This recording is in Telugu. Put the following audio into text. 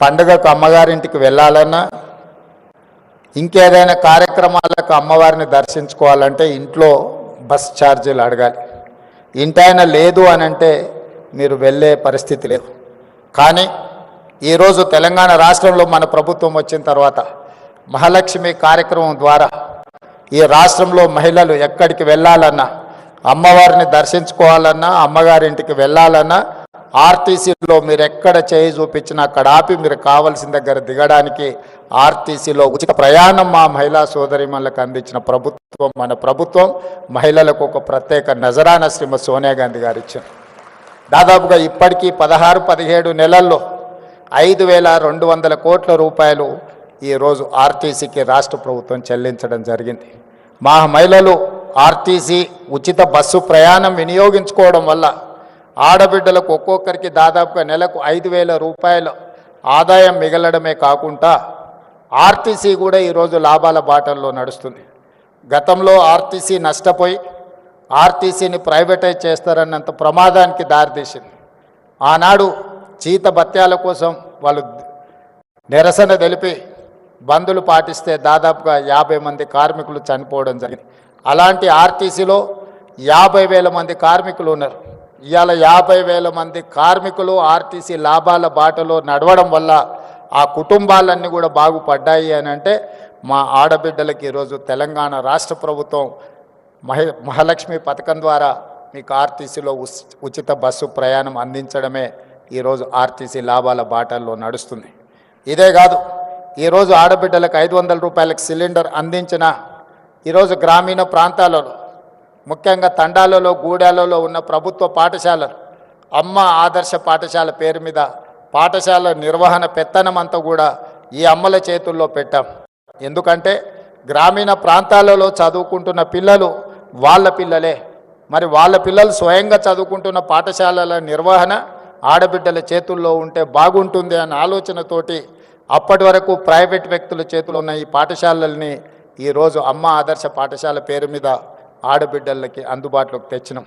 పండుగకు అమ్మగారింటికి వెళ్ళాలన్నా ఇంకేదైనా కార్యక్రమాలకు అమ్మవారిని దర్శించుకోవాలంటే ఇంట్లో బస్ ఛార్జీలు అడగాలి. ఇంటైనా లేదు అని అంటే మీరు వెళ్ళే పరిస్థితి లేదు. కానీ ఈరోజు తెలంగాణ రాష్ట్రంలో మన ప్రభుత్వం వచ్చిన తర్వాత మహాలక్ష్మి కార్యక్రమం ద్వారా ఈ రాష్ట్రంలో మహిళలు ఎక్కడికి వెళ్ళాలన్నా అమ్మవారిని దర్శించుకోవాలన్నా అమ్మగారింటికి వెళ్ళాలన్నా ఆర్టీసీలో మీరు ఎక్కడ చేయి చూపించినా అక్కడ ఆపి మీరు కావలసిన దగ్గర దిగడానికి ఆర్టీసీలో ఉచిత ప్రయాణం మా మహిళా సోదరిమణులకు అందించిన ప్రభుత్వం మన ప్రభుత్వం మహిళలకు ఒక ప్రత్యేక నజరాన శ్రీమతి సోనియా గాంధీ గారు ఇచ్చారు దాదాపుగా ఇప్పటికీ పదహారు పదిహేడు నెలల్లో ఐదు వేల రెండు వందల కోట్ల రూపాయలు ఈరోజు ఆర్టీసీకి రాష్ట్ర ప్రభుత్వం చెల్లించడం జరిగింది. మా మహిళలు ఆర్టీసీ ఉచిత బస్సు ప్రయాణం వినియోగించుకోవడం వల్ల ఆడబిడ్డలకు ఒక్కొక్కరికి దాదాపుగా నెలకు ఐదు వేల రూపాయలు ఆదాయం మిగలడమే కాకుండా ఆర్టీసీ కూడా ఈరోజు లాభాల బాటల్లో నడుస్తుంది. గతంలో ఆర్టీసీ నష్టపోయి ఆర్టీసీని ప్రైవేటైజ్ చేస్తారన్నంత ప్రమాదానికి దారితీసింది. ఆనాడు జీత భత్యాల కోసం వాళ్ళు నిరసన తెలిపి బంధులు పాటిస్తే దాదాపుగా యాభై మంది కార్మికులు చనిపోవడం జరిగింది. అలాంటి ఆర్టీసీలో యాభై వేల మంది కార్మికులు ఉన్నారు. ఇవాళ యాభై వేల మంది కార్మికులు ఆర్టీసీ లాభాల బాటలో నడవడం వల్ల ఆ కుటుంబాలన్నీ కూడా బాగుపడ్డాయి అని అంటే మా ఆడబిడ్డలకి ఈరోజు తెలంగాణ రాష్ట్ర ప్రభుత్వం మహి మహాలక్ష్మి పథకం ద్వారా మీకు ఆర్టీసీలో ఉచిత బస్సు ప్రయాణం అందించడమే ఈరోజు ఆర్టీసీ లాభాల బాటల్లో నడుస్తుంది. ఇదే కాదు ఈరోజు ఆడబిడ్డలకు ఐదు వందల రూపాయలకు సిలిండర్ అందించిన ఈరోజు గ్రామీణ ప్రాంతాలలో ముఖ్యంగా తండాలలో గూడాలలో ఉన్న ప్రభుత్వ పాఠశాలలు. అమ్మ ఆదర్శ పాఠశాల పేరు మీద పాఠశాల నిర్వహణ పెత్తనం అంతా కూడా ఈ అమ్మల చేతుల్లో పెట్టాం. ఎందుకంటే గ్రామీణ ప్రాంతాలలో చదువుకుంటున్న పిల్లలు వాళ్ళ పిల్లలే. మరి వాళ్ళ పిల్లలు స్వయంగా చదువుకుంటున్న పాఠశాలల నిర్వహణ ఆడబిడ్డల చేతుల్లో ఉంటే బాగుంటుంది అనే ఆలోచనతోటి అప్పటి వరకు ప్రైవేట్ వ్యక్తుల చేతులు ఉన్న ఈ పాఠశాలల్ని ఈరోజు అమ్మ ఆదర్శ పాఠశాల పేరు మీద ఆడబిడ్డలకి అందుబాటులోకి తెచ్చినాం.